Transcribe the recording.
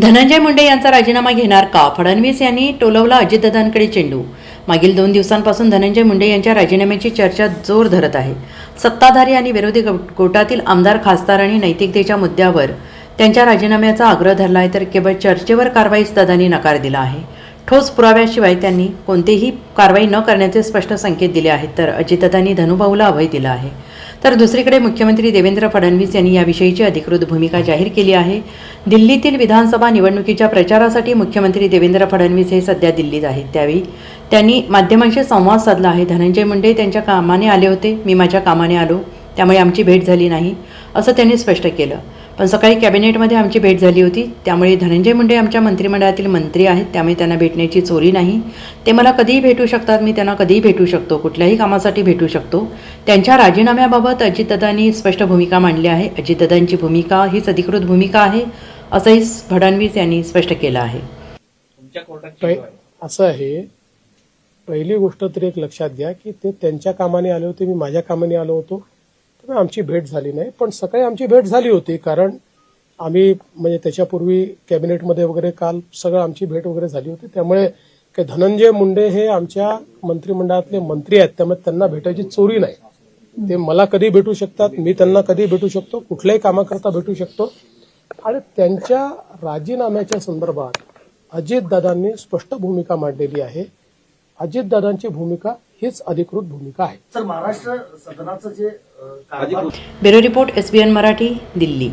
धनंजय मुंडे यांचा राजीनामा घेणार का? फडणवीस यांनी टोलवला अजितदादांकडे चेंडू. मागील दोन दिवसांपासून धनंजय मुंडे यांच्या राजीनाम्याची चर्चा जोर धरत आहे. सत्ताधारी आणि विरोधी गोटातील आमदार खासदार आणि नैतिकतेच्या मुद्द्यावर त्यांच्या राजीनाम्याचा आग्रह धरला आहे तर केवळ चर्चेवर कारवाईस दादांनी नकार दिला आहे. ठोस पुराव्याशिवाय त्यांनी कोणतीही कारवाई न करण्याचे स्पष्ट संकेत दिले आहेत. तर अजितदादांनी धनुभाऊला अभय दिला आहे. तर दुसरीकडे मुख्यमंत्री देवेंद्र फडणवीस यांनी याविषयीची अधिकृत भूमिका जाहीर केली आहे. दिल्लीतील विधानसभा निवडणुकीच्या प्रचारासाठी मुख्यमंत्री देवेंद्र फडणवीस हे सध्या दिल्लीत आहेत. त्यावेळी त्यांनी माध्यमांशी संवाद साधला आहे. धनंजय मुंडे त्यांच्या कामाने आले होते. मी माझ्या कामाने आलो. त्यामुळे आमची भेट झाली नाही. असं त्यांनी स्पष्ट केलं. पण सकाळी कॅबिनेटमध्ये आमची भेट झाली होती. त्यामुळे धनंजय मुंडे आमच्या मंत्रिमंडळातील मंत्री आहेत. त्यामुळे त्यांना भेटण्याची चोरी नाही. ते मला कधीही भेटू शकतात. मी त्यांना कधीही भेटू शकतो. कुठल्याही कामासाठी भेटू शकतो. त्यांच्या राजीनाम्याबाबत अजितदादांनी स्पष्ट भूमिका मांडली आहे. अजितदादांची भूमिका हीच अधिकृत भूमिका आहे असंही फडणवीस यांनी स्पष्ट केलं आहे. असं आहे. पहिली गोष्ट तरी एक लक्षात घ्या की ते त्यांच्या कामाने आले होते. मी माझ्या कामाने आलो होतो. त्यामुळे आमची भेट झाली नाही पण सकाळी आमची भेट झाली होती कारण आम्ही म्हणजे त्याच्यापूर्वी कॅबिनेटमध्ये वगैरे काल सगळं आमची भेट वगैरे झाली होती. त्यामुळे काही धनंजय मुंडे हे आमच्या मंत्रिमंडळातले मंत्री आहेत त्यामुळे त्यांना भेटायची चोरी नाही. ते मला कधी भेटू शकतात मी त्यांना कधी भेटू शकतो कुठल्याही कामाकरता भेटू शकतो. आणि त्यांच्या राजीनाम्याच्या संदर्भात अजितदादांनी स्पष्ट भूमिका मांडलेली आहे. अजितदादांची भूमिका हीच अधिकृत भूमिका आहे. सर महाराष्ट्र सदनाचं जे bureau report SBN Marathi Delhi.